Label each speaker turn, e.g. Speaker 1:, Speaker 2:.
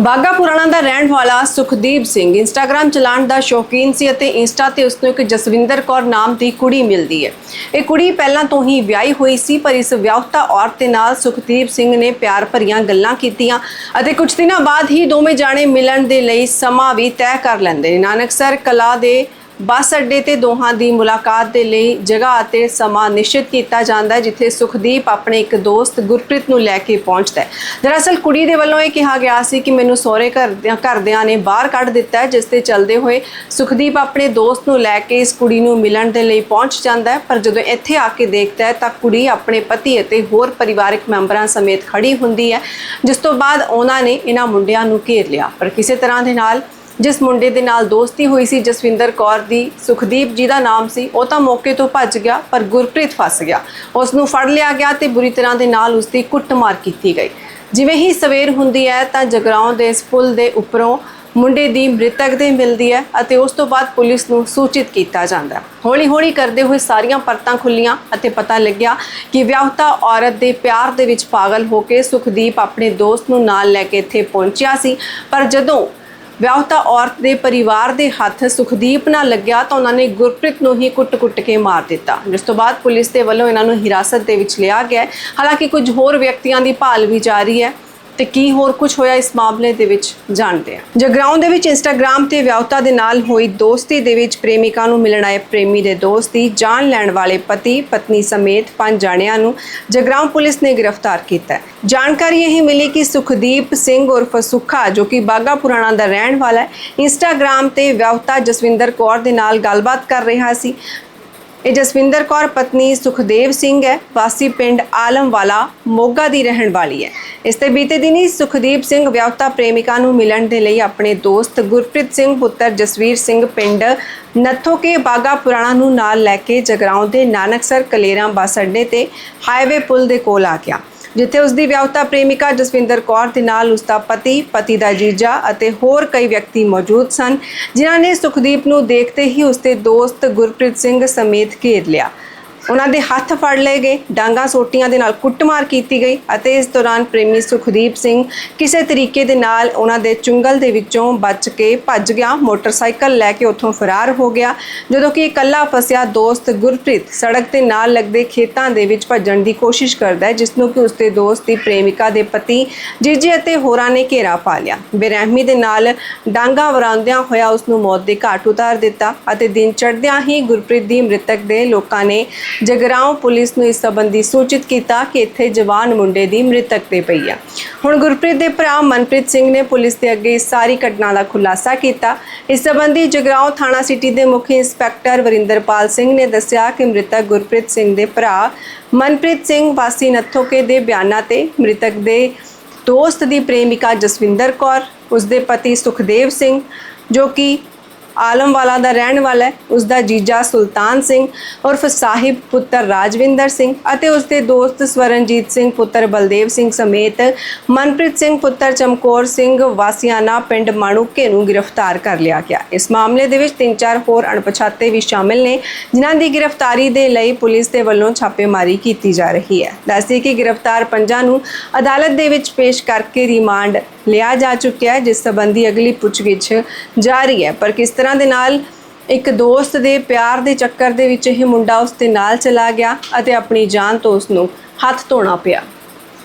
Speaker 1: ਬਾਗਾ ਪੁਰਾਣਾ ਦਾ ਰਹਿਣ ਵਾਲਾ ਸੁਖਦੀਪ ਸਿੰਘ ਇੰਸਟਾਗ੍ਰam ਚਲਾਉਣ ਦਾ ਸ਼ੌਕੀਨ ਸੀ ਅਤੇ ਇੰਸਟਾ ਤੇ ਉਸਨੂੰ ਇੱਕ ਜਸਵਿੰਦਰ ਕੌਰ ਨਾਮ ਦੀ ਕੁੜੀ ਮਿਲਦੀ ਹੈ। ਇਹ ਕੁੜੀ ਪਹਿਲਾਂ ਤੋਂ ਹੀ ਵਿਆਹੀ ਹੋਈ ਸੀ, ਪਰ ਇਸ ਵਿਆਹੁਤਾ ਔਰਤ ਦੇ ਨਾਲ ਸੁਖਦੀਪ ਸਿੰਘ ਨੇ ਪਿਆਰ ਭਰੀਆਂ ਗੱਲਾਂ ਕੀਤੀਆਂ ਅਤੇ ਕੁਝ ਦਿਨਾਂ ਬਾਅਦ ਹੀ ਦੋਵੇਂ ਜਾਣੇ ਮਿਲਣ ਦੇ ਲਈ ਸਮਾਂ ਵੀ ਤੈਅ ਕਰ ਲੈਂਦੇ ਨੇ। ਨਾਨਕਸਰ ਕਲਾ ਦੇ ਬੱਸ ਅੱਡੇ ਤੇ ਦੋਹਾਂ ਦੀ ਮੁਲਾਕਾਤ ਦੇ ਲਈ ਜਗ੍ਹਾ ਅਤੇ ਸਮਾਂ ਨਿਸ਼ਚਿਤ ਕੀਤਾ ਜਾਂਦਾ ਹੈ, ਜਿੱਥੇ ਸੁਖਦੀਪ ਆਪਣੇ ਇੱਕ ਦੋਸਤ ਗੁਰਪ੍ਰੀਤ ਨੂੰ ਲੈ ਕੇ ਪਹੁੰਚਦਾ ਹੈ। ਦਰਅਸਲ ਕੁੜੀ ਦੇ ਵੱਲੋਂ ਇਹ ਕਿਹਾ ਗਿਆ ਸੀ ਕਿ ਮੈਨੂੰ ਸਹੁਰੇ ਘਰ ਘਰਦਿਆਂ ਨੇ ਬਾਹਰ ਕੱਢ ਦਿੱਤਾ ਹੈ, ਜਿਸ ਤੇ ਚੱਲਦੇ ਹੋਏ ਸੁਖਦੀਪ ਆਪਣੇ ਦੋਸਤ ਨੂੰ ਲੈ ਕੇ ਇਸ ਕੁੜੀ ਨੂੰ ਮਿਲਣ ਦੇ ਲਈ ਪਹੁੰਚ ਜਾਂਦਾ ਹੈ। ਪਰ ਜਦੋਂ ਇੱਥੇ ਆ ਕੇ ਦੇਖਦਾ ਹੈ, ਤਾਂ ਕੁੜੀ ਆਪਣੇ ਪਤੀ ਅਤੇ ਹੋਰ ਪਰਿਵਾਰਕ ਮੈਂਬਰਾਂ ਸਮੇਤ ਖੜੀ ਹੁੰਦੀ ਹੈ, ਜਿਸ ਤੋਂ ਬਾਅਦ ਉਹਨਾਂ ਨੇ ਇਹਨਾਂ ਮੁੰਡਿਆਂ ਨੂੰ ਘੇਰ ਲਿਆ। ਪਰ ਕਿਸੇ ਤਰ੍ਹਾਂ ਦੇ ਨਾਲ ਜਿਸ ਮੁੰਡੇ ਦੇ ਨਾਲ ਦੋਸਤੀ ਹੋਈ ਸੀ, ਜਸਵਿੰਦਰ ਕੌਰ ਦੀ, ਸੁਖਦੀਪ ਜੀ ਦਾ ਨਾਮ ਸੀ, ਉਹ ਤਾਂ ਮੌਕੇ ਤੋਂ ਭੱਜ ਗਿਆ, ਪਰ ਗੁਰਪ੍ਰੀਤ ਫਸ ਗਿਆ। ਉਸ ਨੂੰ ਫੜ ਲਿਆ ਗਿਆ ਤੇ ਬੁਰੀ ਤਰ੍ਹਾਂ ਦੇ ਨਾਲ ਉਸ ਦੀ ਕੁੱਟਮਾਰ ਕੀਤੀ ਗਈ। ਜਿਵੇਂ ਹੀ ਸਵੇਰ ਹੁੰਦੀ ਹੈ, ਤਾਂ ਜਗਰਾਉਂ ਦੇ ਇਸ ਪੁਲ ਦੇ ਉੱਪਰੋਂ ਮੁੰਡੇ ਦੀ ਮ੍ਰਿਤਕ ਦੇ ਮਿਲਦੀ ਹੈ ਅਤੇ ਉਸ ਤੋਂ ਬਾਅਦ ਪੁਲਿਸ ਨੂੰ ਸੂਚਿਤ ਕੀਤਾ ਜਾਂਦਾ ਹੈ। ਹੌਲੀ-ਹੌਲੀ ਕਰਦੇ ਹੋਏ ਸਾਰੀਆਂ ਪਰਤਾਂ ਖੁੱਲੀਆਂ ਅਤੇ ਪਤਾ ਲੱਗਿਆ ਕਿ ਵਿਆਹੁਤਾ ਔਰਤ ਦੇ ਪਿਆਰ ਦੇ ਵਿੱਚ ਪਾਗਲ ਹੋ ਕੇ ਸੁਖਦੀਪ ਆਪਣੇ ਦੋਸਤ ਨੂੰ ਨਾਲ ਲੈ ਕੇ ਇੱਥੇ ਪਹੁੰਚਿਆ ਸੀ। ਪਰ ਜਦੋਂ ਵਿਆਹੁਤਾ ਔਰਤ ਦੇ ਪਰਿਵਾਰ ਦੇ ਹੱਥ ਸੁਖਦੀਪ ਨਾਲ ਲੱਗਿਆ ਤਾਂ ਉਹਨਾਂ ਨੇ ਗੁਰਪ੍ਰੀਤ ਨੂੰ ਹੀ ਕੁੱਟ-ਕੁੱਟ ਕੇ ਮਾਰ ਦਿੱਤਾ। ਜਿਸ ਤੋਂ ਬਾਅਦ ਪੁਲਿਸ ਦੇ ਵੱਲੋਂ ਇਹਨਾਂ ਨੂੰ ਹਿਰਾਸਤ ਦੇ ਵਿੱਚ ਲਿਆ ਗਿਆ ਹਾਲਾਂਕਿ ਕੁਝ ਹੋਰ ਵਿਅਕਤੀਆਂ ਦੀ ਭਾਲ ਵੀ ਜਾਰੀ ਹੈ। ਤੇ ਕੀ ਹੋਰ ਕੁਝ ਹੋਇਆ ਇਸ ਮਾਮਲੇ ਦੇ ਵਿੱਚ ਜਾਣਦੇ ਹਾਂ। ਜਗਰਾਉਂ ਦੇ ਵਿੱਚ ਇੰਸਟਾਗ੍ਰam ਤੇ ਵਿਆਹੁਤਾ ਦੇ ਨਾਲ ਹੋਈ ਦੋਸਤੀ ਦੇ ਵਿੱਚ ਪ੍ਰੇਮਿਕਾ ਨੂੰ ਮਿਲਣ ਆਏ ਪ੍ਰੇਮੀ ਦੇ ਦੋਸਤ ਦੀ ਜਾਨ ਲੈਣ ਵਾਲੇ ਪਤੀ, ਪਤਨੀ ਸਮੇਤ ਪੰਜ ਜਾਣਿਆਂ ਨੂੰ ਜਗਰਾਉਂ ਪੁਲਿਸ ਨੇ ਗ੍ਰਿਫਤਾਰ ਕੀਤਾ ਹੈ। ਜਾਣਕਾਰੀ ਇਹ ਮਿਲੀ ਕਿ ਸੁਖਦੀਪ ਸਿੰਘ ਉਰਫ ਸੁੱਖਾ, ਜੋ ਕਿ ਬਾਗਾ ਪੁਰਾਣਾ ਦਾ ਰਹਿਣ ਵਾਲਾ ਹੈ ਇੰਸਟਾਗ੍ਰam ਤੇ ਵਿਆਹੁਤਾ ਜਸਵਿੰਦਰ ਕੌਰ ਦੇ ਨਾਲ ਗੱਲਬਾਤ ਕਰ ਰਿਹਾ ਸੀ। ਇਹ ਜਸਵਿੰਦਰ ਕੌਰ, ਪਤਨੀ ਸੁਖਦੇਵ ਸਿੰਘ ਹੈ। ਵਾਸੀ ਪਿੰਡ ਆਲਮਵਾਲਾ, ਮੋਗਾ ਦੀ ਰਹਿਣ ਵਾਲੀ ਹੈ। ਇਸ ਤੇ ਬੀਤੇ ਦਿਨੀ ਸੁਖਦੀਪ ਸਿੰਘ ਵਿਆਹੁਤਾ ਪ੍ਰੇਮਿਕਾ ਨੂੰ ਮਿਲਣ ਦੇ ਲਈ ਆਪਣੇ ਦੋਸਤ ਗੁਰਪ੍ਰੀਤ ਸਿੰਘ, ਪੁੱਤਰ ਜਸਵੀਰ ਸਿੰਘ ਪਿੰਡ ਨੱਥੋਕੇ ਬਾਗਾ ਪੁਰਾਣਾ ਨੂੰ ਨਾਲ ਲੈ ਕੇ ਜਗਰਾਉਂ ਦੇ ਨਾਨਕਸਰ ਕਲੇਰਾਂ ਬੱਸ ਅੱਡੇ ਤੇ ਹਾਈਵੇ ਪੁਲ ਦੇ ਕੋਲ ਆ ਗਿਆ। ਜਿੱਥੇ ਉਸ ਦੀ ਵਿਆਹੁਤਾ ਪ੍ਰੇਮਿਕਾ ਜਸਵਿੰਦਰ ਕੌਰ ਦੇ ਨਾਲ ਉਸ ਦਾ ਪਤੀ ਪਤੀ ਦਾ ਜੀਜਾ ਅਤੇ ਹੋਰ ਕਈ ਵਿਅਕਤੀ ਮੌਜੂਦ ਸਨ, ਜਿਨ੍ਹਾਂ ਨੇ ਸੁਖਦੀਪ ਨੂੰ ਦੇਖਦੇ ਹੀ ਉਸ ਦੇ ਦੋਸਤ ਗੁਰਪ੍ਰੀਤ ਸਿੰਘ ਸਮੇਤ ਘੇਰ ਲਿਆ। ਉਹਨਾਂ ਦੇ ਹੱਥ ਫੜ ਲਏ ਗਏ, ਡਾਂਗਾ ਸੋਟੀਆਂ ਦੇ ਨਾਲ ਕੁੱਟਮਾਰ ਕੀਤੀ ਗਈ ਅਤੇ ਇਸ ਦੌਰਾਨ ਪ੍ਰੇਮੀ ਸੁਖਦੀਪ ਸਿੰਘ ਕਿਸੇ ਤਰੀਕੇ ਦੇ ਨਾਲ ਉਹਨਾਂ ਦੇ ਚੁੰਗਲ ਦੇ ਵਿੱਚੋਂ ਬਚ ਕੇ ਭੱਜ ਗਿਆ, ਮੋਟਰਸਾਈਕਲ ਲੈ ਕੇ ਉੱਥੋਂ ਫਰਾਰ ਹੋ ਗਿਆ। ਜਦੋਂ ਕਿ ਇਕੱਲਾ ਫਸਿਆ, ਦੋਸਤ ਗੁਰਪ੍ਰੀਤ ਸੜਕ ਤੇ ਨਾਲ ਲੱਗਦੇ ਖੇਤਾਂ ਦੇ ਵਿੱਚ ਭੱਜਣ ਦੀ ਕੋਸ਼ਿਸ਼ ਕਰਦਾ ਹੈ, ਜਿਸ ਨੂੰ ਕਿ ਉਸਦੇ ਦੋਸਤ ਦੀ ਪ੍ਰੇਮਿਕਾ ਦੇ ਪਤੀ ਜੀਜੇ ਅਤੇ ਹੋਰਾਂ ਨੇ ਘੇਰਾ ਪਾ ਲਿਆ। ਬੇਰਹਿਮੀ ਦੇ ਨਾਲ ਡਾਂਗਾ ਵਰਾਉਂਦਿਆਂ ਹੋਇਆ ਉਸ ਨੂੰ ਮੌਤ ਦੇ ਘਾਟ ਉਤਾਰ ਦਿੱਤਾ ਅਤੇ ਦਿਨ ਚੜ੍ਹਦਿਆਂ ਹੀ ਗੁਰਪ੍ਰੀਤ ਦੀ ਮ੍ਰਿਤਕ ਦੇ ਲੋਕਾਂ ਨੇ ਜਗਰਾਉਂ ਪੁਲਿਸ ਨੂੰ ਇਸ ਸੰਬੰਧੀ ਸੂਚਿਤ ਕੀਤਾ ਕਿ ਇੱਥੇ ਜਵਾਨ ਮੁੰਡੇ ਦੀ ਮ੍ਰਿਤਕ ਤੇ ਪਈ ਆ। ਹੁਣ ਗੁਰਪ੍ਰੀਤ ਦੇ ਭਰਾ ਮਨਪ੍ਰੀਤ ਸਿੰਘ ਨੇ ਪੁਲਿਸ ਦੇ ਅੱਗੇ ਇਸ ਸਾਰੀ ਘਟਨਾ ਦਾ ਖੁਲਾਸਾ ਕੀਤਾ। ਇਸ ਸੰਬੰਧੀ ਜਗਰਾਉਂ ਥਾਣਾ ਸਿਟੀ ਦੇ ਮੁਖੀ ਇੰਸਪੈਕਟਰ ਵਰਿੰਦਰਪਾਲ ਸਿੰਘ ਨੇ ਦੱਸਿਆ ਕਿ ਮ੍ਰਿਤਕ ਗੁਰਪ੍ਰੀਤ ਸਿੰਘ ਦੇ ਭਰਾ ਮਨਪ੍ਰੀਤ ਸਿੰਘ ਵਾਸੀ ਨੱਥੋਕੇ ਦੇ ਬਿਆਨਾਂ ਤੇ ਮ੍ਰਿਤਕ ਦੇ ਦੋਸਤ ਦੀ ਪ੍ਰੇਮਿਕਾ ਜਸਵਿੰਦਰ ਕੌਰ ਉਸ ਦੇ ਪਤੀ ਸੁਖਦੇਵ ਸਿੰਘ, ਜੋ ਕਿ ਆਲਮਵਾਲਾ ਦਾ ਰਹਿਣ ਵਾਲਾ ਹੈ ਉਸ ਦਾ ਜੀਜਾ ਸੁਲਤਾਨ ਸਿੰਘ ਉਰਫ ਸਾਹਿਬ ਪੁੱਤਰ ਰਾਜਵਿੰਦਰ ਸਿੰਘ ਅਤੇ ਉਸ ਦੇ ਦੋਸਤ ਸਵਰਨਜੀਤ ਸਿੰਘ ਪੁੱਤਰ ਬਲਦੇਵ ਸਿੰਘ ਸਮੇਤ ਮਨਪ੍ਰੀਤ ਸਿੰਘ ਪੁੱਤਰ ਚਮਕੌਰ ਸਿੰਘ ਵਾਸੀਆਨਾ ਪਿੰਡ ਮਾਣੂਕੇ ਨੂੰ ਗ੍ਰਿਫਤਾਰ ਕਰ ਲਿਆ ਗਿਆ। ਇਸ ਮਾਮਲੇ ਦੇ ਵਿੱਚ ਤਿੰਨ ਚਾਰ ਹੋਰ ਅਣਪਛਾਤੇ ਵੀ ਸ਼ਾਮਿਲ ਨੇ, ਜਿਨ੍ਹਾਂ ਦੀ ਗ੍ਰਿਫਤਾਰੀ ਦੇ ਲਈ ਪੁਲਿਸ ਦੇ ਵੱਲੋਂ ਛਾਪੇਮਾਰੀ ਕੀਤੀ ਜਾ ਰਹੀ ਹੈ। ਦੱਸਦੀ ਕਿ ਗ੍ਰਿਫਤਾਰ ਪੰਜਾਂ ਨੂੰ ਅਦਾਲਤ ਦੇ ਵਿੱਚ ਪੇਸ਼ ਕਰਕੇ ਰਿਮਾਂਡ ਲਿਆ ਜਾ ਚੁੱਕਿਆ ਹੈ, ਜਿਸ ਸੰਬੰਧੀ ਅਗਲੀ ਪੁੱਛਗਿੱਛ ਜਾਰੀ ਹੈ। ਪਰ ਕਿਸ ਤਰ੍ਹਾਂ ਤਰ੍ਹਾਂ ਦੇ ਨਾਲ ਇੱਕ ਦੋਸਤ ਦੇ ਪਿਆਰ ਦੇ ਚੱਕਰ ਦੇ ਵਿੱਚ ਇਹ ਮੁੰਡਾ ਉਸ ਦੇ ਨਾਲ ਚਲਾ ਗਿਆ ਅਤੇ ਆਪਣੀ ਜਾਨ ਤੋਂ ਉਸ ਨੂੰ ਹੱਥ ਧੋਣਾ ਪਿਆ।